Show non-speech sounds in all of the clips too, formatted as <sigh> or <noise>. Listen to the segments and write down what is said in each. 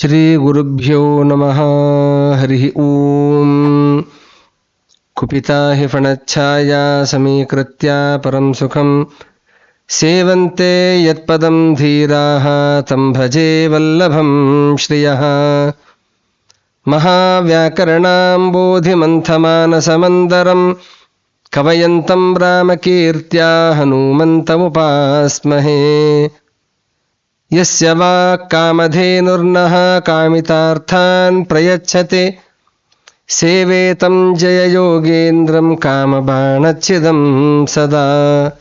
श्रीगुरुभ्यो नमः। हरिः ॐ। कुपिता हि फणच्छाया समीकृत्य परं सुखं सेवन्ते यत्पदं धीराः तं भजे वल्लभं श्रियः। महाव्याकरणाम्बोधिमन्थमानसमन्दरं कवयन्तं रामकीर्त्या हनूमन्तमुपास्महे यस्य वाक्कामधेनुर्नः कामितार्थान् प्रयच्छते। सेवेतं जययोगेन्द्रं कामबाणच्छिदं सदा।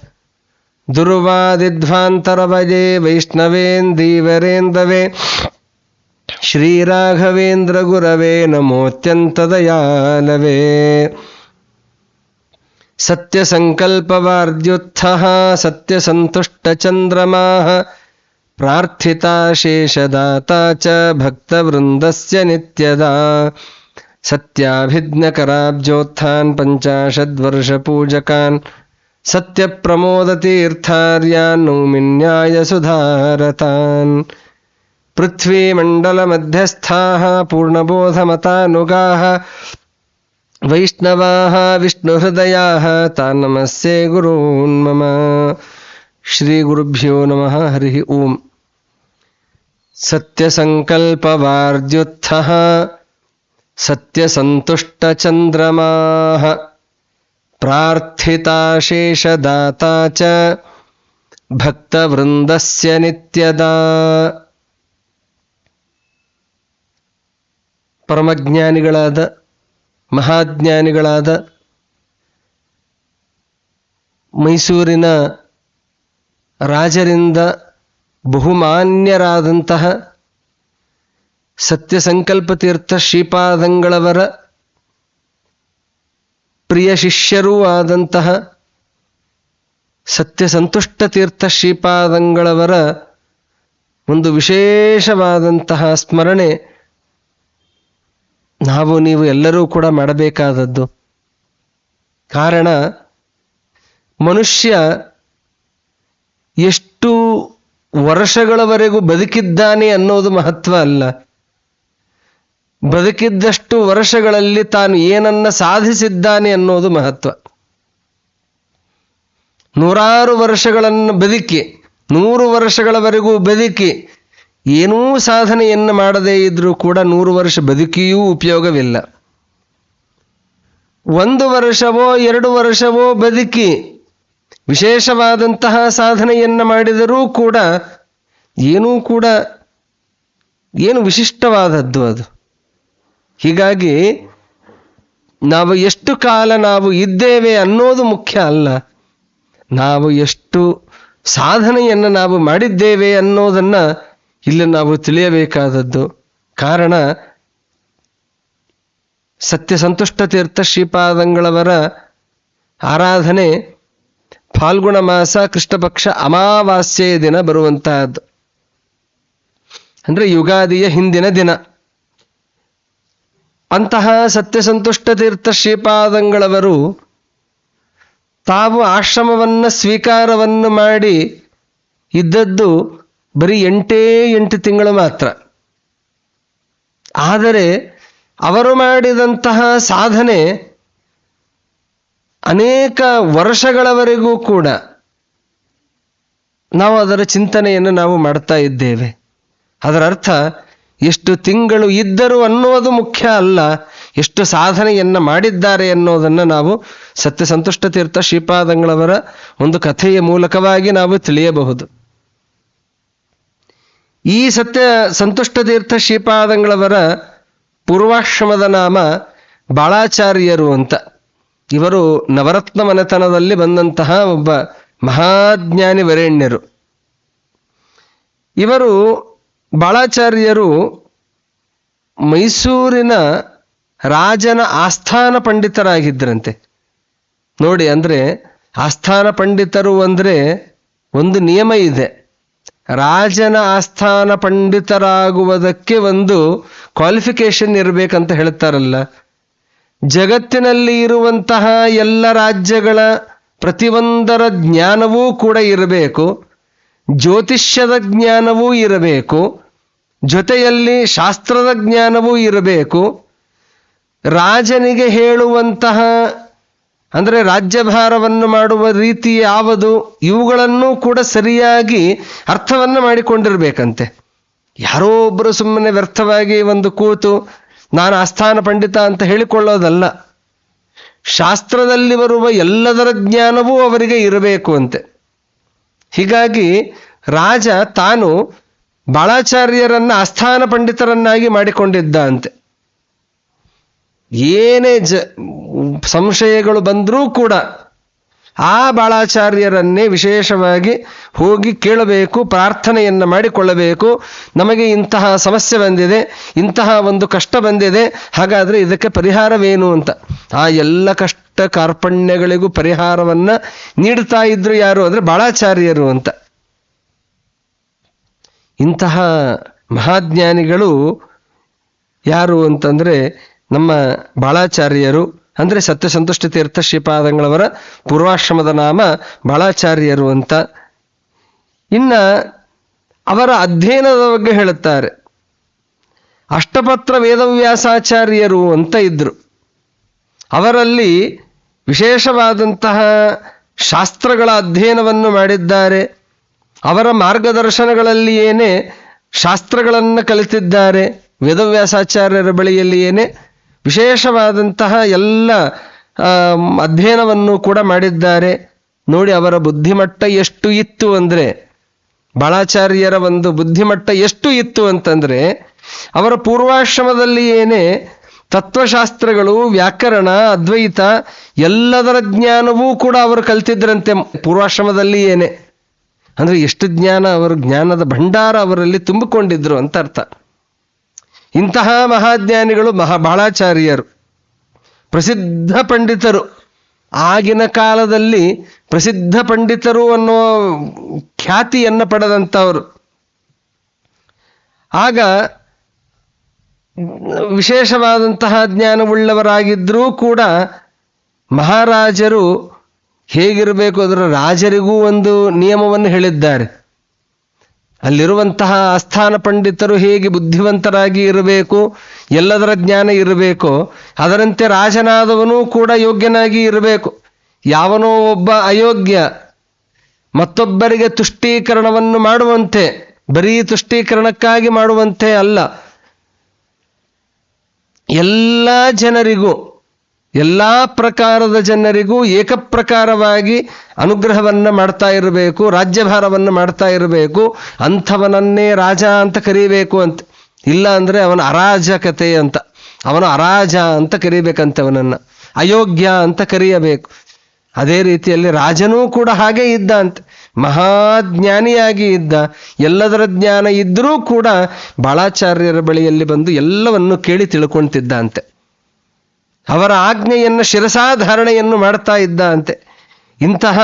दुर्वादिध्वान्तरवये वैष्णवेन्दीवरेन्दवे। श्रीराघवेन्द्रगुरवे नमोऽत्यन्तदयालवे। सत्यसङ्कल्पवार्द्युत्थः सत्यसन्तुष्टचन्द्रमाः। प्रार्थिता शेषदाता च भक्तवृन्दस्य नित्यदा। सत्याभिज्ञकराब्जोत्थान् पञ्चाशद्वर्षपूजकान् सत्यप्रमोदतीर्थार्यान् नौमिन्याय सुधारतान्। पृथ्वीमण्डलमध्यस्थाः पूर्णबोधमतानुगाः वैष्णवाः विष्णुहृदयाः तान् नमस्ये गुरून् मम। श्रीगुरुभ्यो नमः। हरिः ॐ सत्यसङ्कल्पवार्द्युत्थः सत्यसन्तुष्टचन्द्रमाः प्रार्थिताशेषदाता च ಭಕ್ತವೃಂದಸ್ಯ ನಿತ್ಯದ ಪರಮಜ್ಞಾನಿಗಳಾದ ಮಹಾಜ್ಞಾನಿಗಳಾದ ಮೈಸೂರಿನ ರಾಜರಿಂದ ಬಹುಮಾನ್ಯರಾದಂತಹ ತೀರ್ಥ ಶ್ರೀಪಾದಂಗಳವರ ಪ್ರಿಯ ಶಿಷ್ಯರೂ ಆದಂತಹ ಸತ್ಯಸಂತುಷ್ಟ ತೀರ್ಥ ಶ್ರೀಪಾದಂಗಳವರ ಒಂದು ವಿಶೇಷವಾದಂತಹ ಸ್ಮರಣೆ ನಾವು ನೀವು ಎಲ್ಲರೂ ಕೂಡ ಮಾಡಬೇಕಾದದ್ದು. ಕಾರಣ, ಮನುಷ್ಯ ಎಷ್ಟು ವರ್ಷಗಳವರೆಗೂ ಬದುಕಿದ್ದಾನೆ ಅನ್ನೋದು ಮಹತ್ವ ಅಲ್ಲ. ಬದುಕಿದ್ದಷ್ಟು ವರ್ಷಗಳಲ್ಲಿ ತಾನು ಏನನ್ನ ಸಾಧಿಸಿದ್ದಾನೆ ಅನ್ನೋದು ಮಹತ್ವ. ನೂರಾರು ವರ್ಷಗಳನ್ನು ಬದುಕಿ, ನೂರು ವರ್ಷಗಳವರೆಗೂ ಬದುಕಿ, ಏನೂ ಸಾಧನೆಯನ್ನು ಮಾಡದೇ ಇದ್ರೂ ಕೂಡ ನೂರು ವರ್ಷ ಬದುಕಿಯೂ ಉಪಯೋಗವಿಲ್ಲ. ಒಂದು ವರ್ಷವೋ, ಎರಡು ವರ್ಷವೋ ಬದುಕಿ ವಿಶೇಷವಾದಂತಹ ಸಾಧನೆಯನ್ನು ಮಾಡಿದರೂ ಕೂಡ ಏನೂ ಕೂಡ ಏನು ವಿಶಿಷ್ಟವಾದದ್ದು ಅದು. ಹೀಗಾಗಿ ನಾವು ಎಷ್ಟು ಕಾಲ ನಾವು ಇದ್ದೇವೆ ಅನ್ನೋದು ಮುಖ್ಯ ಅಲ್ಲ. ನಾವು ಎಷ್ಟು ಸಾಧನೆಯನ್ನು ನಾವು ಮಾಡಿದ್ದೇವೆ ಅನ್ನೋದನ್ನು ಇಲ್ಲಿ ನಾವು ತಿಳಿಯಬೇಕಾದದ್ದು. ಕಾರಣ ಸತ್ಯಸಂತುಷ್ಟ ತೀರ್ಥ ಶ್ರೀಪಾದಂಗಳವರ ಆರಾಧನೆ ಫಾಲ್ಗುಣ ಮಾಸ ಕೃಷ್ಣಪಕ್ಷ ಅಮಾವಾಸ್ಯೆಯ ದಿನ ಬರುವಂತಹದ್ದು. ಅಂದ್ರೆ ಯುಗಾದಿಯ ಹಿಂದಿನ ದಿನ. ಅಂತಹ ಸತ್ಯಸಂತುಷ್ಟ ತೀರ್ಥ ಶ್ರೀಪಾದಂಗಳವರು ತಾವು ಆಶ್ರಮವನ್ನು ಸ್ವೀಕಾರವನ್ನು ಮಾಡಿ ಇದ್ದದ್ದು ಬರೀ ಎಂಟೇ ಎಂಟು ತಿಂಗಳು ಮಾತ್ರ. ಆದರೆ ಅವರು ಮಾಡಿದಂತಹ ಸಾಧನೆ ಅನೇಕ ವರ್ಷಗಳವರೆಗೂ ಕೂಡ ನಾವು ಅದರ ಚಿಂತನೆಯನ್ನು ನಾವು ಮಾಡ್ತಾ ಇದ್ದೇವೆ. ಅದರ ಅರ್ಥ, ಎಷ್ಟು ತಿಂಗಳು ಇದ್ದರು ಅನ್ನೋದು ಮುಖ್ಯ ಅಲ್ಲ, ಎಷ್ಟು ಸಾಧನೆಯನ್ನು ಮಾಡಿದ್ದಾರೆ ಅನ್ನೋದನ್ನು ನಾವು ಸತ್ಯ ಸಂತುಷ್ಟ ತೀರ್ಥ ಶ್ರೀಪಾದಂಗಳವರ ಒಂದು ಕಥೆಯ ಮೂಲಕವಾಗಿ ನಾವು ತಿಳಿಯಬಹುದು. ಈ ಸತ್ಯ ಸಂತುಷ್ಟ ತೀರ್ಥ ಶ್ರೀಪಾದಂಗಳವರ ಪೂರ್ವಾಶ್ರಮದ ನಾಮ ಬಾಳಾಚಾರ್ಯರು ಅಂತ. ಇವರು ನವರತ್ನ ಮನೆತನದಲ್ಲಿ ಬಂದಂತಹ ಒಬ್ಬ ಮಹಾಜ್ಞಾನಿ ವರೇಣ್ಯರು. ಇವರು ಬಾಳಾಚಾರ್ಯರು ಮೈಸೂರಿನ ರಾಜನ ಆಸ್ಥಾನ ಪಂಡಿತರಾಗಿದ್ದರಂತೆ. ನೋಡಿ ಅಂದರೆ ಆಸ್ಥಾನ ಪಂಡಿತರು ಅಂದರೆ ಒಂದು ನಿಯಮ ಇದೆ. ರಾಜನ ಆಸ್ಥಾನ ಪಂಡಿತರಾಗುವುದಕ್ಕೆ ಒಂದು ಕ್ವಾಲಿಫಿಕೇಶನ್ ಇರಬೇಕಂತ ಹೇಳ್ತಾರಲ್ಲ. ಜಗತ್ತಿನಲ್ಲಿ ಇರುವಂತಹ ಎಲ್ಲ ರಾಜ್ಯಗಳ ಪ್ರತಿಯೊಂದರ ಜ್ಞಾನವೂ ಕೂಡ ಇರಬೇಕು. ಜ್ಯೋತಿಷ್ಯದ ಜ್ಞಾನವೂ ಇರಬೇಕು. ಜೊತೆಯಲ್ಲಿ ಶಾಸ್ತ್ರದ ಜ್ಞಾನವೂ ಇರಬೇಕು. ರಾಜನಿಗೆ ಹೇಳುವಂತಹ, ಅಂದರೆ ರಾಜ್ಯಭಾರವನ್ನು ಮಾಡುವ ರೀತಿ ಯಾವುದು, ಇವುಗಳನ್ನು ಕೂಡ ಸರಿಯಾಗಿ ಅರ್ಥವನ್ನು ಮಾಡಿಕೊಂಡಿರಬೇಕಂತೆ. ಯಾರೋ ಒಬ್ಬರು ಸುಮ್ಮನೆ ವ್ಯರ್ಥವಾಗಿ ಒಂದು ಕೂತು ನಾನು ಆಸ್ಥಾನ ಪಂಡಿತ ಅಂತ ಹೇಳಿಕೊಳ್ಳೋದಲ್ಲ. ಶಾಸ್ತ್ರದಲ್ಲಿ ಬರುವ ಎಲ್ಲದರ ಜ್ಞಾನವೂ ಅವರಿಗೆ ಇರಬೇಕು ಅಂತೆ. ಹೀಗಾಗಿ ರಾಜ ತಾನು ಬಾಳಾಚಾರ್ಯರನ್ನ ಆಸ್ಥಾನ ಪಂಡಿತರನ್ನಾಗಿ ಮಾಡಿಕೊಂಡಿದ್ದ ಅಂತೆ. ಏನೇ ಜ ಸಂಶಯಗಳು ಬಂದರೂ ಕೂಡ ಆ ಬಾಳಾಚಾರ್ಯರನ್ನೇ ವಿಶೇಷವಾಗಿ ಹೋಗಿ ಕೇಳಬೇಕು, ಪ್ರಾರ್ಥನೆಯನ್ನು ಮಾಡಿಕೊಳ್ಳಬೇಕು. ನಮಗೆ ಇಂತಹ ಸಮಸ್ಯೆ ಬಂದಿದೆ, ಇಂತಹ ಒಂದು ಕಷ್ಟ ಬಂದಿದೆ, ಹಾಗಾದರೆ ಇದಕ್ಕೆ ಪರಿಹಾರವೇನು ಅಂತ. ಆ ಎಲ್ಲ ಕಷ್ಟ ಕಾರ್ಪಣ್ಯಗಳಿಗೂ ಪರಿಹಾರವನ್ನು ನೀಡ್ತಾ ಇದ್ರು ಯಾರು ಅಂದರೆ ಬಾಳಾಚಾರ್ಯರು ಅಂತ. ಇಂತಹ ಮಹಾಜ್ಞಾನಿಗಳು ಯಾರು ಅಂತಂದರೆ ನಮ್ಮ ಬಾಳಾಚಾರ್ಯರು. ಅಂದರೆ ಸತ್ಯಸಂತುಷ್ಟ ತೀರ್ಥ ಶ್ರೀಪಾದಂಗಳವರ ಪೂರ್ವಾಶ್ರಮದ ನಾಮ ಬಾಳಾಚಾರ್ಯರು ಅಂತ. ಇನ್ನ ಅವರ ಅಧ್ಯಯನದ ಬಗ್ಗೆ ಹೇಳುತ್ತಾರೆ. ಅಷ್ಟಪತ್ರ ವೇದವ್ಯಾಸಾಚಾರ್ಯರು ಅಂತ ಇದ್ರು. ಅವರಲ್ಲಿ ವಿಶೇಷವಾದಂತಹ ಶಾಸ್ತ್ರಗಳ ಅಧ್ಯಯನವನ್ನು ಮಾಡಿದ್ದಾರೆ. ಅವರ ಮಾರ್ಗದರ್ಶನಗಳಲ್ಲಿಯೇನೆ ಶಾಸ್ತ್ರಗಳನ್ನು ಕಲಿತಿದ್ದಾರೆ. ವೇದವ್ಯಾಸಾಚಾರ್ಯರ ಬಳಿಯಲ್ಲಿಯೇನೆ ವಿಶೇಷವಾದಂತಹ ಎಲ್ಲ ಅಧ್ಯಯನವನ್ನು ಕೂಡ ಮಾಡಿದ್ದಾರೆ. ನೋಡಿ ಅವರ ಬುದ್ಧಿಮಟ್ಟ ಎಷ್ಟು ಇತ್ತು ಅಂದರೆ, ಬಾಳಾಚಾರ್ಯರ ಒಂದು ಬುದ್ಧಿಮಟ್ಟ ಎಷ್ಟು ಇತ್ತು ಅಂತಂದರೆ, ಅವರ ಪೂರ್ವಾಶ್ರಮದಲ್ಲಿ ಏನೇ ತತ್ವಶಾಸ್ತ್ರಗಳು, ವ್ಯಾಕರಣ, ಅದ್ವೈತ, ಎಲ್ಲದರ ಜ್ಞಾನವೂ ಕೂಡ ಅವರು ಕಲ್ತಿದ್ರಂತೆ ಪೂರ್ವಾಶ್ರಮದಲ್ಲಿ ಏನೇ. ಅಂದರೆ ಎಷ್ಟು ಜ್ಞಾನ, ಅವರ ಜ್ಞಾನದ ಭಂಡಾರ ಅವರಲ್ಲಿ ತುಂಬಿಕೊಂಡಿದ್ರು ಅಂತ ಅರ್ಥ. ಇಂತಹ ಮಹಾಜ್ಞಾನಿಗಳು ಮಹಾ ಬಾಳಾಚಾರ್ಯರು, ಪ್ರಸಿದ್ಧ ಪಂಡಿತರು. ಆಗಿನ ಕಾಲದಲ್ಲಿ ಪ್ರಸಿದ್ಧ ಪಂಡಿತರು ಅನ್ನೋ ಖ್ಯಾತಿಯನ್ನು ಪಡೆದಂಥವರು. ಆಗ ವಿಶೇಷವಾದಂತಹ ಜ್ಞಾನವುಳ್ಳವರಾಗಿದ್ದರೂ ಕೂಡ ಮಹಾರಾಜರು ಹೇಗಿರಬೇಕು ಅದರ ರಾಜರಿಗೂ ಒಂದು ನಿಯಮವನ್ನು ಹೇಳಿದ್ದಾರೆ. ಅಲ್ಲಿರುವಂತಹ ಆಸ್ಥಾನ ಪಂಡಿತರು ಹೇಗೆ ಬುದ್ಧಿವಂತರಾಗಿ ಇರಬೇಕು, ಎಲ್ಲದರ ಜ್ಞಾನ ಇರಬೇಕು, ಅದರಂತೆ ರಾಜನಾದವನೂ ಕೂಡ ಯೋಗ್ಯನಾಗಿ ಇರಬೇಕು. ಯಾವನೋ ಒಬ್ಬ ಅಯೋಗ್ಯ, ಮತ್ತೊಬ್ಬರಿಗೆ ತುಷ್ಟೀಕರಣವನ್ನು ಮಾಡುವಂತೆ, ಬರೀ ತುಷ್ಟೀಕರಣಕ್ಕಾಗಿ ಮಾಡುವಂತೆ ಅಲ್ಲ. ಎಲ್ಲ ಜನರಿಗೂ ಎಲ್ಲ ಪ್ರಕಾರದ ಜನರಿಗೂ ಏಕಪ್ರಕಾರವಾಗಿ ಅನುಗ್ರಹವನ್ನು ಮಾಡ್ತಾ ಇರಬೇಕು, ರಾಜ್ಯಭಾರವನ್ನು ಮಾಡ್ತಾ ಇರಬೇಕು, ಅಂಥವನನ್ನೇ ರಾಜ ಅಂತ ಕರೀಬೇಕು ಅಂತ. ಇಲ್ಲ ಅಂದರೆ ಅವನ ಅರಾಜಕತೆ ಅಂತ. ಅವನು ಅರಾಜ ಅಂತ ಕರಿಬೇಕಂತೆ ಅವನನ್ನು ಅಯೋಗ್ಯ ಅಂತ ಕರೆಯಬೇಕು. ಅದೇ ರೀತಿಯಲ್ಲಿ ರಾಜನೂ ಕೂಡ ಹಾಗೆ ಇದ್ದ ಅಂತ. ಮಹಾಜ್ಞಾನಿಯಾಗಿ ಇದ್ದ. ಎಲ್ಲದರ ಜ್ಞಾನ ಇದ್ದರೂ ಕೂಡ ಬಾಳಾಚಾರ್ಯರ ಬಳಿಯಲ್ಲಿ ಬಂದು ಎಲ್ಲವನ್ನು ಕೇಳಿ ತಿಳ್ಕೊಂತಿದ್ದ ಅಂತೆ. ಅವರ ಆಜ್ಞೆಯನ್ನು ಶಿರಸಾಧಾರಣೆಯನ್ನು ಮಾಡ್ತಾ ಇದ್ದ ಅಂತೆ. ಇಂತಹ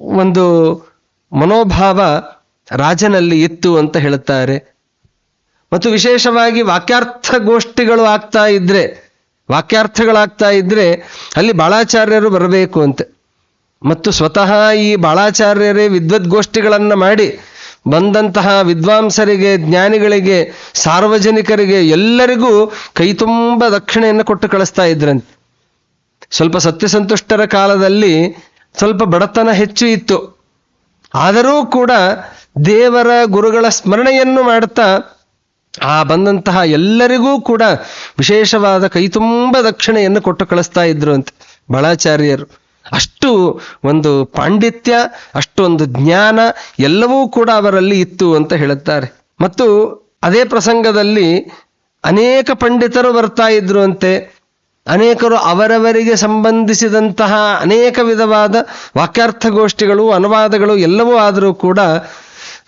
ಒಂದು ಮನೋಭಾವ ರಾಜನಲ್ಲಿ ಇತ್ತು ಅಂತ ಹೇಳುತ್ತಾರೆ. ಮತ್ತು ವಿಶೇಷವಾಗಿ ವಾಕ್ಯಾರ್ಥ ಗೋಷ್ಠಿಗಳು ಆಗ್ತಾ ಇದ್ರೆ, ವಾಕ್ಯಾರ್ಥಗಳಾಗ್ತಾ ಇದ್ರೆ ಅಲ್ಲಿ ಬಾಳಾಚಾರ್ಯರು ಬರಬೇಕು ಅಂತೆ. ಮತ್ತು ಸ್ವತಃ ಈ ಬಾಳಾಚಾರ್ಯರೇ ವಿದ್ವದ್ಗೋಷ್ಠಿಗಳನ್ನು ಮಾಡಿ ಬಂದಂತಹ ವಿದ್ವಾಂಸರಿಗೆ, ಜ್ಞಾನಿಗಳಿಗೆ, ಸಾರ್ವಜನಿಕರಿಗೆ ಎಲ್ಲರಿಗೂ ಕೈತುಂಬ ದಕ್ಷಿಣೆಯನ್ನು ಕೊಟ್ಟು ಕಳಿಸ್ತಾ ಇದ್ರಂತೆ. ಸ್ವಲ್ಪ ಸತ್ಯಸಂತುಷ್ಟರ ಕಾಲದಲ್ಲಿ ಸ್ವಲ್ಪ ಬಡತನ ಹೆಚ್ಚು ಇತ್ತು. ಆದರೂ ಕೂಡ ದೇವರ ಗುರುಗಳ ಸ್ಮರಣೆಯನ್ನು ಮಾಡ್ತಾ ಆ ಬಂದಂತಹ ಎಲ್ಲರಿಗೂ ಕೂಡ ವಿಶೇಷವಾದ ಕೈತುಂಬ ದಕ್ಷಿಣೆಯನ್ನು ಕೊಟ್ಟು ಕಳಿಸ್ತಾ ಇದ್ರು ಅಂತ. ಬಾಳಾಚಾರ್ಯರು ಅಷ್ಟು ಒಂದು ಪಾಂಡಿತ್ಯ ಅಷ್ಟೊಂದು ಜ್ಞಾನ ಎಲ್ಲವೂ ಕೂಡ ಅವರಲ್ಲಿ ಇತ್ತು ಅಂತ ಹೇಳುತ್ತಾರೆ. ಮತ್ತು ಅದೇ ಪ್ರಸಂಗದಲ್ಲಿ ಅನೇಕ ಪಂಡಿತರು ಬರ್ತಾ ಇದ್ರು ಅಂತೆ. ಅನೇಕರು ಅವರವರಿಗೆ ಸಂಬಂಧಿಸಿದಂತಹ ಅನೇಕ ವಿಧವಾದ ವಾಕ್ಯಾರ್ಥಗೋಷ್ಠಿಗಳು, ಅನುವಾದಗಳು ಎಲ್ಲವೂ ಆದರೂ ಕೂಡ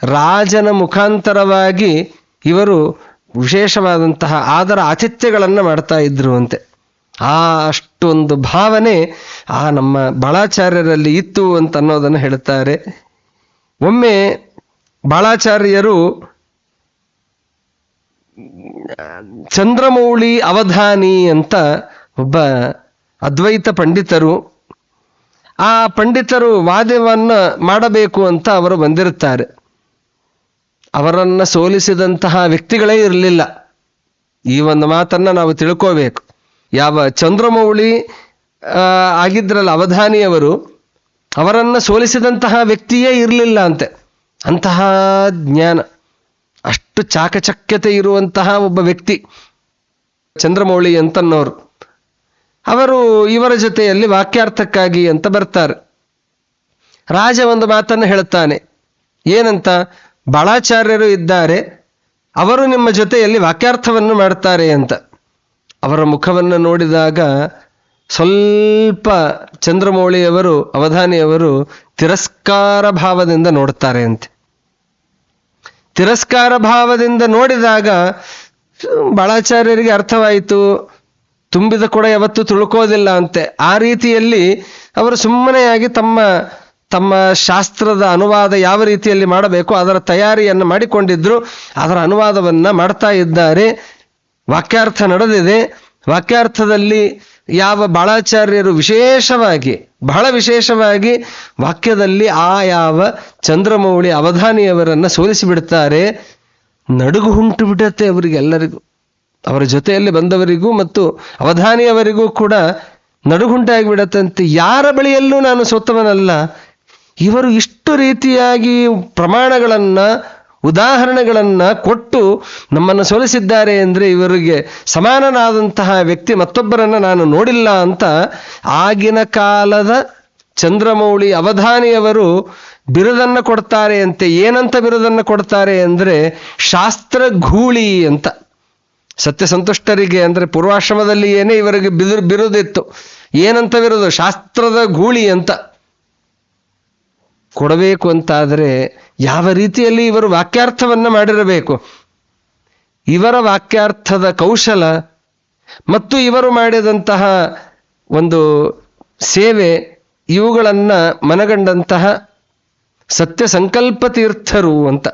ರಾಜನ ಮುಖಾಂತರವಾಗಿ ಇವರು ವಿಶೇಷವಾದಂತಹ ಆದರ ಆತಿಥ್ಯಗಳನ್ನು ಮಾಡ್ತಾ ಇದ್ರು ಅಂತೆ. ಆ ಅಷ್ಟೊಂದು ಭಾವನೆ ಆ ನಮ್ಮ ಬಾಳಾಚಾರ್ಯರಲ್ಲಿ ಇತ್ತು ಅಂತ ಅನ್ನೋದನ್ನು ಹೇಳುತ್ತಾರೆ. ಒಮ್ಮೆ ಬಾಳಾಚಾರ್ಯರು ಚಂದ್ರಮೌಳಿ ಅವಧಾನಿ ಅಂತ ಒಬ್ಬ ಅದ್ವೈತ ಪಂಡಿತರು, ಆ ಪಂಡಿತರು ವಾದ್ಯವನ್ನು ಮಾಡಬೇಕು ಅಂತ ಅವರು ಬಂದಿರುತ್ತಾರೆ. ಅವರನ್ನು ಸೋಲಿಸಿದಂತಹ ವ್ಯಕ್ತಿಗಳೇ ಇರಲಿಲ್ಲ. ಈ ಒಂದು ಮಾತನ್ನ ನಾವು ತಿಳ್ಕೋಬೇಕು. ಯಾವ ಚಂದ್ರಮೌಳಿ ಆಗಿದ್ರಲ್ಲ ಅವಧಾನಿಯವರು, ಅವರನ್ನು ಸೋಲಿಸಿದಂತಹ ವ್ಯಕ್ತಿಯೇ ಇರಲಿಲ್ಲ ಅಂತೆ. ಅಂತಹ ಜ್ಞಾನ. ಅಷ್ಟು ಚಾಕಚಕ್ಯತೆ ಇರುವಂತಹ ಒಬ್ಬ ವ್ಯಕ್ತಿ ಚಂದ್ರಮೌಳಿ ಅಂತನ್ನೋರು. ಅವರು ಇವರ ಜೊತೆಯಲ್ಲಿ ವಾಕ್ಯಾರ್ಥಕ್ಕಾಗಿ ಅಂತ ಬರ್ತಾರೆ. ರಾಜ ಒಂದು ಮಾತನ್ನು ಹೇಳುತ್ತಾನೆ. ಏನಂತ? ಬಾಳಾಚಾರ್ಯರು ಇದ್ದಾರೆ, ಅವರು ನಿಮ್ಮ ಜೊತೆಯಲ್ಲಿ ವಾಕ್ಯಾರ್ಥವನ್ನು ಮಾಡ್ತಾರೆ ಅಂತ. ಅವರ ಮುಖವನ್ನು ನೋಡಿದಾಗ ಸ್ವಲ್ಪ ಚಂದ್ರಮೌಳಿಯವರು, ಅವಧಾನಿಯವರು ತಿರಸ್ಕಾರ ಭಾವದಿಂದ ನೋಡುತ್ತಾರೆ ಅಂತೆ. ತಿರಸ್ಕಾರ ಭಾವದಿಂದ ನೋಡಿದಾಗ ಬಾಳಾಚಾರ್ಯರಿಗೆ ಅರ್ಥವಾಯಿತು, ತುಂಬಿದ ಕೂಡ ಯಾವತ್ತೂ ತುಳುಕೋದಿಲ್ಲ ಅಂತೆ. ಆ ರೀತಿಯಲ್ಲಿ ಅವರು ಸುಮ್ಮನೆಯಾಗಿ ತಮ್ಮ ತಮ್ಮ ಶಾಸ್ತ್ರದ ಅನುವಾದ ಯಾವ ರೀತಿಯಲ್ಲಿ ಮಾಡಬೇಕು, ಅದರ ತಯಾರಿಯನ್ನು ಮಾಡಿಕೊಂಡಿದ್ರು, ಅದರ ಅನುವಾದವನ್ನು ಮಾಡ್ತಾ ಇದ್ದಾರೆ. ವಾಕ್ಯಾರ್ಥ ನಡೆದಿದೆ. ವಾಕ್ಯಾರ್ಥದಲ್ಲಿ ಯಾವ ಬಾಳಾಚಾರ್ಯರು ವಿಶೇಷವಾಗಿ, ಬಹಳ ವಿಶೇಷವಾಗಿ ವಾಕ್ಯದಲ್ಲಿ ಆ ಯಾವ ಚಂದ್ರಮೌಳಿ ಅವಧಾನಿಯವರನ್ನ ಸೋಲಿಸಿಬಿಡ್ತಾರೆ. ನಡುಗು ಉಂಟು ಬಿಡುತ್ತೆ ಅವರಿಗೆಲ್ಲರಿಗೂ. ಅವರ ಜೊತೆಯಲ್ಲಿ ಬಂದವರಿಗೂ ಮತ್ತು ಅವಧಾನಿಯವರಿಗೂ ಕೂಡ ನಡುಗುಂಟಾಗಿ ಬಿಡತ್ತಂತೆ ಯಾರ ಬಳಿಯಲ್ಲೂ ನಾನು ಸೋತವನಲ್ಲ. ಇವರು ಇಷ್ಟು ರೀತಿಯಾಗಿ ಪ್ರಮಾಣಗಳನ್ನ ಉದಾಹರಣೆಗಳನ್ನ ಕೊಟ್ಟು ನಮ್ಮನ್ನು ಸೋಲಿಸಿದ್ದಾರೆ ಅಂದರೆ ಇವರಿಗೆ ಸಮಾನನಾದಂತಹ ವ್ಯಕ್ತಿ ಮತ್ತೊಬ್ಬರನ್ನು ನಾನು ನೋಡಿಲ್ಲ ಅಂತ ಆಗಿನ ಕಾಲದ ಚಂದ್ರಮೌಳಿ ಅವಧಾನಿಯವರು ಬಿರುದನ್ನು ಕೊಡ್ತಾರೆ ಅಂತೆ ಏನಂತ ಬಿರುದನ್ನು ಕೊಡ್ತಾರೆ ಅಂದರೆ ಶಾಸ್ತ್ರ ಘೂಳಿ ಅಂತ ಸತ್ಯಸಂತುಷ್ಟರಿಗೆ ಅಂದರೆ ಪೂರ್ವಾಶ್ರಮದಲ್ಲಿ ಏನೇ ಇವರಿಗೆ ಬಿದಿರು ಬಿರುದಿತ್ತು. ಏನಂತ ಬಿರುದು? ಶಾಸ್ತ್ರದ ಗೂಳಿ ಅಂತ. ಕೊಡಬೇಕು ಅಂತಾದರೆ ಯಾವ ರೀತಿಯಲ್ಲಿ ಇವರು ವಾಕ್ಯಾರ್ಥವನ್ನು ಮಾಡಿರಬೇಕು? ಇವರ ವಾಕ್ಯಾರ್ಥದ ಕೌಶಲ ಮತ್ತು ಇವರು ಮಾಡಿದಂತಹ ಒಂದು ಸೇವೆ ಇವುಗಳನ್ನು ಮನಗಂಡಂತಹ ಸತ್ಯ ಸಂಕಲ್ಪ ತೀರ್ಥರು ಅಂತ.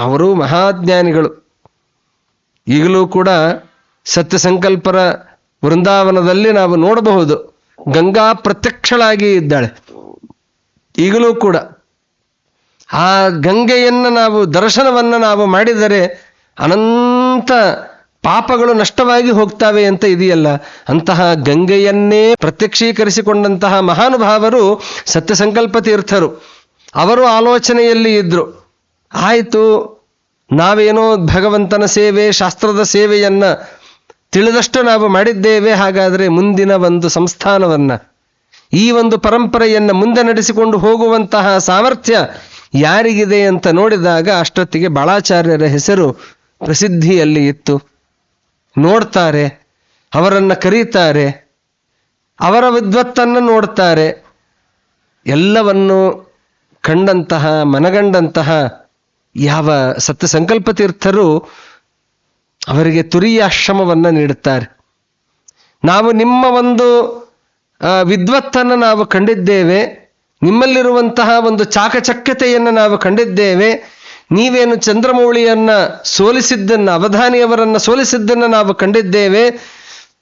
ಅವರು ಮಹಾಜ್ಞಾನಿಗಳು. ಈಗಲೂ ಕೂಡ ಸತ್ಯ ಸಂಕಲ್ಪರ ವೃಂದಾವನದಲ್ಲಿ ನಾವು ನೋಡಬಹುದು. ಗಂಗಾ ಪ್ರತ್ಯಕ್ಷಳಾಗಿ ಇದ್ದಾಳೆ. ಈಗಲೂ ಕೂಡ ಆ ಗಂಗೆಯನ್ನು ನಾವು ದರ್ಶನವನ್ನು ನಾವು ಮಾಡಿದರೆ ಅನಂತ ಪಾಪಗಳು ನಷ್ಟವಾಗಿ ಹೋಗ್ತಾವೆ ಅಂತ ಇದೆಯಲ್ಲ. ಅಂತಹ ಗಂಗೆಯನ್ನೇ ಪ್ರತ್ಯಕ್ಷೀಕರಿಸಿಕೊಂಡಂತಹ ಮಹಾನುಭಾವರು ಸತ್ಯ ಸಂಕಲ್ಪ ತೀರ್ಥರು. ಅವರು ಆಲೋಚನೆಯಲ್ಲಿ ಇದ್ದರು ಆಯಿತು, ನಾವೇನೋ ಭಗವಂತನ ಸೇವೆ, ಶಾಸ್ತ್ರದ ಸೇವೆಯನ್ನ ತಿಳಿದಷ್ಟು ನಾವು ಮಾಡಿದ್ದೇವೆ, ಹಾಗಾದರೆ ಮುಂದಿನ ಒಂದು ಸಂಸ್ಥಾನವನ್ನ. ಈ ಒಂದು ಪರಂಪರೆಯನ್ನು ಮುಂದೆ ನಡೆಸಿಕೊಂಡು ಹೋಗುವಂತಹ ಸಾಮರ್ಥ್ಯ ಯಾರಿಗಿದೆ ಅಂತ ನೋಡಿದಾಗ ಅಷ್ಟೊತ್ತಿಗೆ ಬಾಳಾಚಾರ್ಯರ ಹೆಸರು ಪ್ರಸಿದ್ಧಿಯಲ್ಲಿ ಇತ್ತು. ನೋಡ್ತಾರೆ, ಅವರನ್ನು ಕರೀತಾರೆ, ಅವರ ವಿದ್ವತ್ತನ್ನು ನೋಡ್ತಾರೆ. ಎಲ್ಲವನ್ನು ಕಂಡಂತಹ, ಮನಗಂಡಂತಹ ಯಾವ ಸತ್ಯ ಸಂಕಲ್ಪ ತೀರ್ಥರು ಅವರಿಗೆ ತುರಿಯ ಆಶ್ರಮವನ್ನು ನೀಡುತ್ತಾರೆ. ನಾವು ನಿಮ್ಮ ಒಂದು ವಿದ್ವತ್ತನ್ನು ನಾವು ಕಂಡಿದ್ದೇವೆ. ನಿಮ್ಮಲ್ಲಿರುವಂತಹ ಒಂದು ಚಾಕಚಕ್ಯತೆಯನ್ನು ನಾವು ಕಂಡಿದ್ದೇವೆ. ನೀವೇನು ಚಂದ್ರಮೌಳಿಯನ್ನ ಸೋಲಿಸಿದ್ದನ್ನು, ಅವಧಾನಿಯವರನ್ನು ಸೋಲಿಸಿದ್ದನ್ನು ನಾವು ಕಂಡಿದ್ದೇವೆ.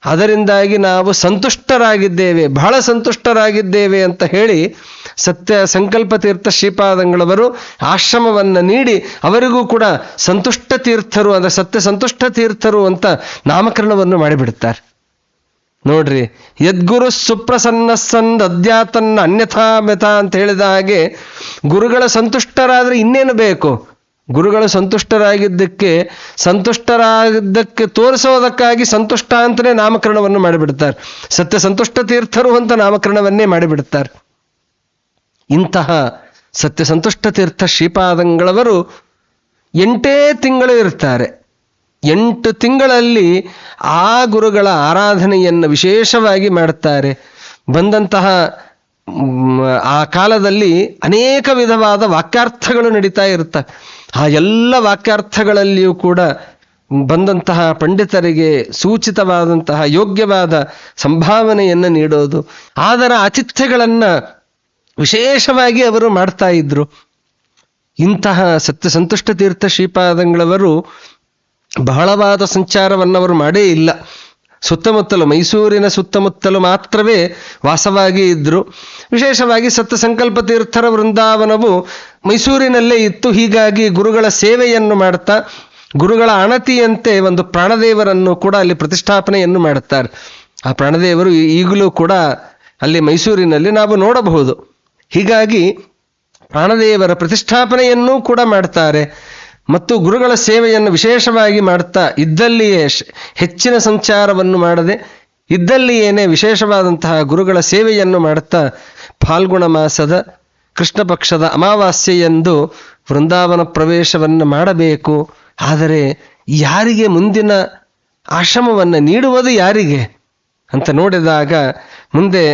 ಅದರಿಂದಾಗಿ ನಾವು ಸಂತುಷ್ಟರಾಗಿದ್ದೇವೆ, ಬಹಳ ಸಂತುಷ್ಟರಾಗಿದ್ದೇವೆ ಅಂತ ಹೇಳಿ ಸತ್ಯ ಸಂಕಲ್ಪ ತೀರ್ಥ ಶ್ರೀಪಾದಂಗಳವರು ಆಶ್ರಮವನ್ನು ನೀಡಿ ಅವರಿಗೂ ಕೂಡ ಸಂತುಷ್ಟ ತೀರ್ಥರು ಅಂದರೆ ಸತ್ಯ ಸಂತುಷ್ಟ ತೀರ್ಥರು ಅಂತ ನಾಮಕರಣವನ್ನು ಮಾಡಿಬಿಡುತ್ತಾರೆ. ನೋಡ್ರಿ, ಯದ್ಗುರು ಸುಪ್ರಸನ್ನ ಸಂದ್ ಅಧ್ಯಾತನ್ನ ಅನ್ಯಥಾ ಮೆಥ ಅಂತ ಹೇಳಿದ ಹಾಗೆ ಗುರುಗಳ ಸಂತುಷ್ಟರಾದ್ರೆ ಇನ್ನೇನು ಬೇಕು? ಗುರುಗಳು ಸಂತುಷ್ಟರಾಗಿದ್ದಕ್ಕೆ ಸಂತುಷ್ಟರಾಗಿದ್ದಕ್ಕೆ ತೋರಿಸೋದಕ್ಕಾಗಿ ಸಂತುಷ್ಟ ಅಂತಲೇ ನಾಮಕರಣವನ್ನು ಮಾಡಿಬಿಡ್ತಾರೆ. ಸತ್ಯ ಸಂತುಷ್ಟ ತೀರ್ಥರು ಅಂತ ನಾಮಕರಣವನ್ನೇ ಮಾಡಿಬಿಡ್ತಾರೆ. ಇಂತಹ ಸತ್ಯ ಸಂತುಷ್ಟ ತೀರ್ಥ ಶ್ರೀಪಾದಂಗಳವರು ಎಂಟೇ ತಿಂಗಳು ಇರ್ತಾರೆ. ಎಂಟು ತಿಂಗಳಲ್ಲಿ ಆ ಗುರುಗಳ ಆರಾಧನೆಯನ್ನು ವಿಶೇಷವಾಗಿ ಮಾಡುತ್ತಾರೆ. ಬಂದಂತಹ ಆ ಕಾಲದಲ್ಲಿ ಅನೇಕ ವಿಧವಾದ ವಾಕ್ಯಾರ್ಥಗಳು ನಡೀತಾ ಇರ್ತವೆ ಆ ಎಲ್ಲ ವಾಕ್ಯಾರ್ಥಗಳಲ್ಲಿಯೂ ಕೂಡ ಬಂದಂತಹ ಪಂಡಿತರಿಗೆ ಸೂಚಿತವಾದಂತಹ ಯೋಗ್ಯವಾದ ಸಂಭಾವನೆಯನ್ನು ನೀಡೋದು. ಅದರ ಆತಿಥ್ಯಗಳನ್ನು ವಿಶೇಷವಾಗಿ ಅವರು ಮಾಡ್ತಾ ಇದ್ರು. ಇಂತಹ ಸತ್ಯ ಸಂತುಷ್ಟ ತೀರ್ಥ ಶ್ರೀಪಾದಂಗಳವರು ಬಹಳವಾದ ಸಂಚಾರವನ್ನು ಅವರು ಮಾಡೇ ಇಲ್ಲ. ಸುತ್ತಮುತ್ತಲು, ಮೈಸೂರಿನ ಸುತ್ತಮುತ್ತಲು ಮಾತ್ರವೇ ವಾಸವಾಗಿ ಇದ್ದರು ವಿಶೇಷವಾಗಿ ಸತ್ಯ ಸಂಕಲ್ಪ ತೀರ್ಥರ ವೃಂದಾವನವು ಮೈಸೂರಿನಲ್ಲೇ ಇತ್ತು. ಹೀಗಾಗಿ ಗುರುಗಳ ಸೇವೆಯನ್ನು ಮಾಡ್ತಾ, ಗುರುಗಳ ಅಣತಿಯಂತೆ ಒಂದು ಪ್ರಾಣದೇವರನ್ನು ಕೂಡ ಅಲ್ಲಿ ಪ್ರತಿಷ್ಠಾಪನೆಯನ್ನು ಮಾಡುತ್ತಾರೆ. ಆ ಪ್ರಾಣದೇವರು ಈಗಲೂ ಕೂಡ ಅಲ್ಲಿ ಮೈಸೂರಿನಲ್ಲಿ ನಾವು ನೋಡಬಹುದು. ಹೀಗಾಗಿ ಪ್ರಾಣದೇವರ ಪ್ರತಿಷ್ಠಾಪನೆಯನ್ನೂ ಕೂಡ ಮಾಡ್ತಾರೆ. ಮತ್ತು ಗುರುಗಳ ಸೇವೆಯನ್ನು ವಿಶೇಷವಾಗಿ ಮಾಡುತ್ತಾ ಇದ್ದಲ್ಲಿಯೇ ಹೆಚ್ಚಿನ ಸಂಚಾರವನ್ನು ಮಾಡದೆ ಇದ್ದಲ್ಲಿಯೇನೆ ವಿಶೇಷವಾದಂತಹ ಗುರುಗಳ ಸೇವೆಯನ್ನು ಮಾಡುತ್ತಾ ಫಾಲ್ಗುಣ ಮಾಸದ ಕೃಷ್ಣ ಪಕ್ಷದ ಅಮಾವಾಸ್ಯೆಯಂದು ವೃಂದಾವನ ಪ್ರವೇಶವನ್ನು ಮಾಡಬೇಕು. ಆದರೆ ಯಾರಿಗೆ ಮುಂದಿನ ಆಶ್ರಮವನ್ನು ನೀಡುವುದು ಯಾರಿಗೆ ಅಂತ ನೋಡಿದಾಗ ಮುಂದೆ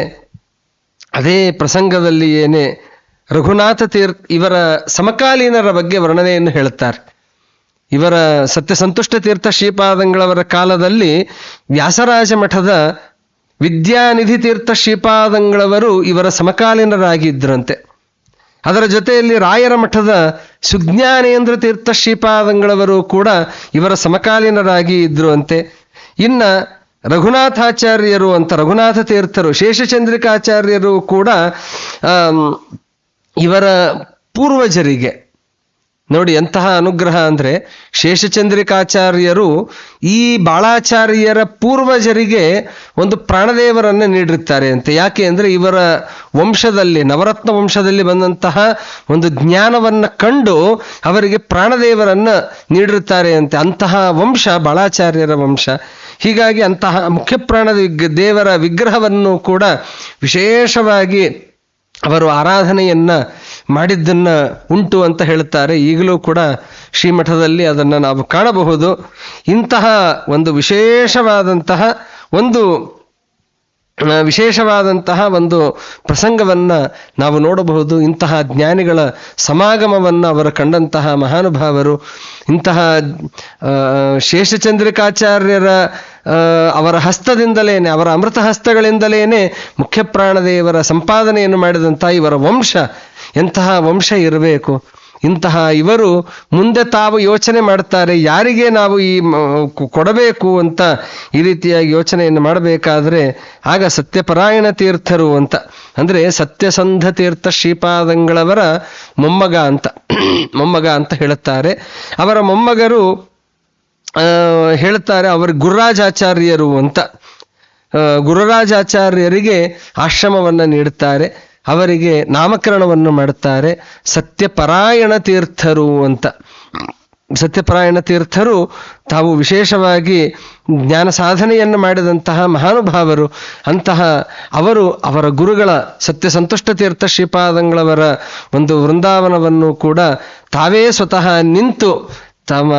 ಅದೇ ಪ್ರಸಂಗದಲ್ಲಿ ಏನೇ ರಘುನಾಥ ತೀರ್ಥ ಇವರ ಸಮಕಾಲೀನರ ಬಗ್ಗೆ ವರ್ಣನೆಯನ್ನು ಹೇಳುತ್ತಾರೆ. ಇವರ ಸತ್ಯ ಸಂತುಷ್ಟ ತೀರ್ಥ ಶ್ರೀಪಾದಂಗಳವರ ಕಾಲದಲ್ಲಿ ವ್ಯಾಸರಾಜ ಮಠದ ವಿದ್ಯಾನಿಧಿ ತೀರ್ಥ ಶ್ರೀಪಾದಂಗಳವರು ಇವರ ಸಮಕಾಲೀನರಾಗಿದ್ದರಂತೆ. ಅದರ ಜೊತೆಯಲ್ಲಿ ರಾಯರ ಮಠದ ಸುಜ್ಞಾನೇಂದ್ರ ತೀರ್ಥ ಶ್ರೀಪಾದಂಗಳವರು ಕೂಡ ಇವರ ಸಮಕಾಲೀನರಾಗಿ ಇದ್ರು ಅಂತೆ ಇನ್ನ ರಘುನಾಥಾಚಾರ್ಯರು ಅಂತ ರಘುನಾಥ ತೀರ್ಥರು, ಶೇಷಚಂದ್ರಿಕಾಚಾರ್ಯರು ಕೂಡ ಇವರ ಪೂರ್ವಜರಿಗೆ. ನೋಡಿ, ಎಂತಹ ಅನುಗ್ರಹ ಅಂದರೆ ಶೇಷಚಂದ್ರಿಕಾಚಾರ್ಯರು ಈ ಬಾಳಾಚಾರ್ಯರ ಪೂರ್ವಜರಿಗೆ ಒಂದು ಪ್ರಾಣದೇವರನ್ನು ನೀಡಿರ್ತಾರೆ ಅಂತೆ. ಯಾಕೆ ಅಂದರೆ ಇವರ ವಂಶದಲ್ಲಿ, ನವರತ್ನ ವಂಶದಲ್ಲಿ ಬಂದಂತಹ ಒಂದು ಜ್ಞಾನವನ್ನ ಕಂಡು ಅವರಿಗೆ ಪ್ರಾಣದೇವರನ್ನು ನೀಡಿರುತ್ತಾರೆ ಅಂತೆ. ಅಂತಹ ವಂಶ, ಬಾಳಾಚಾರ್ಯರ ವಂಶ. ಹೀಗಾಗಿ ಅಂತಹ ಮುಖ್ಯ ಪ್ರಾಣ ದೇವರ ವಿಗ್ರಹವನ್ನು ಕೂಡ ವಿಶೇಷವಾಗಿ ಅವರು ಆರಾಧನೆಯನ್ನ ಮಾಡಿದ್ದನ್ನ ಉಂಟು ಅಂತ ಹೇಳುತ್ತಾರೆ. ಈಗಲೂ ಕೂಡ ಶ್ರೀಮಠದಲ್ಲಿ ಅದನ್ನು ನಾವು ಕಾಣಬಹುದು. ಇಂತಹ ಒಂದು ವಿಶೇಷವಾದಂತಹ ಒಂದು ವಿಶೇಷವಾದಂತಹ ಒಂದು ಪ್ರಸಂಗವನ್ನು ನಾವು ನೋಡಬಹುದು. ಇಂತಹ ಜ್ಞಾನಿಗಳ ಸಮಾಗಮವನ್ನು ಅವರು ಕಂಡಂತಹ ಮಹಾನುಭಾವರು, ಇಂತಹ ಶೇಷಚಂದ್ರಿಕಾಚಾರ್ಯರ ಅವರ ಹಸ್ತದಿಂದಲೇನೆ, ಅವರ ಅಮೃತ ಹಸ್ತಗಳಿಂದಲೇನೆ ಮುಖ್ಯಪ್ರಾಣದೇವರ ಸಂಪಾದನೆಯನ್ನು ಮಾಡಿದಂಥ ಇವರ ವಂಶ, ಎಂತಹ ವಂಶ ಇರಬೇಕು. ಇಂತಹ ಇವರು ಮುಂದೆ ತಾವು ಯೋಚನೆ ಮಾಡ್ತಾರೆ ಯಾರಿಗೆ ನಾವು ಈ ಕೊಡಬೇಕು ಅಂತ ಈ ರೀತಿಯಾಗಿ ಯೋಚನೆಯನ್ನು ಮಾಡಬೇಕಾದ್ರೆ ಆಗ ಸತ್ಯಪರಾಯಣ ತೀರ್ಥರು ಅಂತ. ಅಂದ್ರೆ ಸತ್ಯಸಂಧ ತೀರ್ಥ ಶ್ರೀಪಾದಂಗಳವರ ಮೊಮ್ಮಗ ಅಂತ. <clears throat> ಮೊಮ್ಮಗ ಅಂತ ಹೇಳುತ್ತಾರೆ. ಅವರ ಮೊಮ್ಮಗರು ಹೇಳ್ತಾರೆ ಅವರು ಗುರುರಾಜಾಚಾರ್ಯರು ಅಂತ. ಗುರುರಾಜಾಚಾರ್ಯರಿಗೆ ಆಶ್ರಮವನ್ನು ನೀಡುತ್ತಾರೆ. ಅವರಿಗೆ ನಾಮಕರಣವನ್ನು ಮಾಡುತ್ತಾರೆ, ಸತ್ಯಪರಾಯಣ ತೀರ್ಥರು ಅಂತ. ಸತ್ಯಪರಾಯಣ ತೀರ್ಥರು ತಾವು ವಿಶೇಷವಾಗಿ ಜ್ಞಾನ ಸಾಧನೆಯನ್ನು ಮಾಡಿದಂತಹ ಮಹಾನುಭಾವರು, ಅಂತಹ ಅವರು ಅವರ ಗುರುಗಳ ಸತ್ಯ ಸಂತುಷ್ಟ ತೀರ್ಥ ಶ್ರೀಪಾದಂಗಳವರ ಒಂದು ವೃಂದಾವನವನ್ನು ಕೂಡ ತಾವೇ ಸ್ವತಃ ನಿಂತು ತಮ್ಮ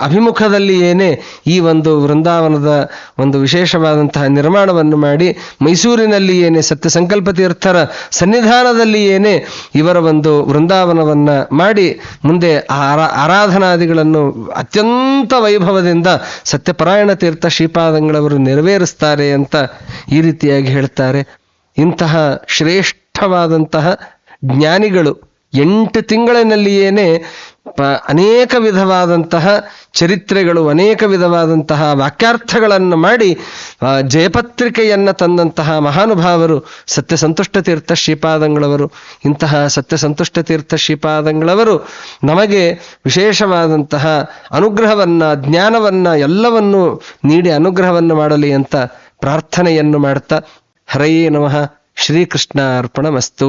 ಅಭಿಮುಖದಲ್ಲಿಯೇನೇ ಈ ಒಂದು ವೃಂದಾವನದ ಒಂದು ವಿಶೇಷವಾದಂತಹ ನಿರ್ಮಾಣವನ್ನು ಮಾಡಿ ಮೈಸೂರಿನಲ್ಲಿ ಏನೇ ಸತ್ಯ ಸಂಕಲ್ಪ ತೀರ್ಥರ ಸನ್ನಿಧಾನದಲ್ಲಿ ಏನೇ ಇವರ ಒಂದು ವೃಂದಾವನವನ್ನು ಮಾಡಿ ಮುಂದೆ ಆರಾ- ಆರಾಧನಾದಿಗಳನ್ನು ಅತ್ಯಂತ ವೈಭವದಿಂದ ಸತ್ಯಪರಾಯಣ ತೀರ್ಥ ಶ್ರೀಪಾದಂಗಳವರು ನೆರವೇರಿಸ್ತಾರೆ ಅಂತ ಈ ರೀತಿಯಾಗಿ ಹೇಳ್ತಾರೆ. ಇಂತಹ ಶ್ರೇಷ್ಠವಾದಂತಹ ಜ್ಞಾನಿಗಳು ಎಂಟು ತಿಂಗಳಿನಲ್ಲಿಯೇನೆ ಪ, ಅನೇಕ ವಿಧವಾದಂತಹ ಚರಿತ್ರೆಗಳು, ಅನೇಕ ವಿಧವಾದಂತಹ ವಾಕ್ಯಾರ್ಥಗಳನ್ನು ಮಾಡಿ ಜಯಪತ್ರಿಕೆಯನ್ನು ತಂದಂತಹ ಮಹಾನುಭಾವರು ಸತ್ಯಸಂತುಷ್ಟ ತೀರ್ಥ ಶ್ರೀಪಾದಂಗಳವರು. ಇಂತಹ ಸತ್ಯಸಂತುಷ್ಟ ತೀರ್ಥ ಶ್ರೀಪಾದಂಗಳವರು ನಮಗೆ ವಿಶೇಷವಾದಂತಹ ಅನುಗ್ರಹವನ್ನ, ಜ್ಞಾನವನ್ನ ಎಲ್ಲವನ್ನು ನೀಡಿ ಅನುಗ್ರಹವನ್ನು ಮಾಡಲಿ ಅಂತ ಪ್ರಾರ್ಥನೆಯನ್ನು ಮಾಡ್ತಾ ಹರಯೇ ನಮಃ. ಶ್ರೀಕೃಷ್ಣ ಅರ್ಪಣಮಸ್ತು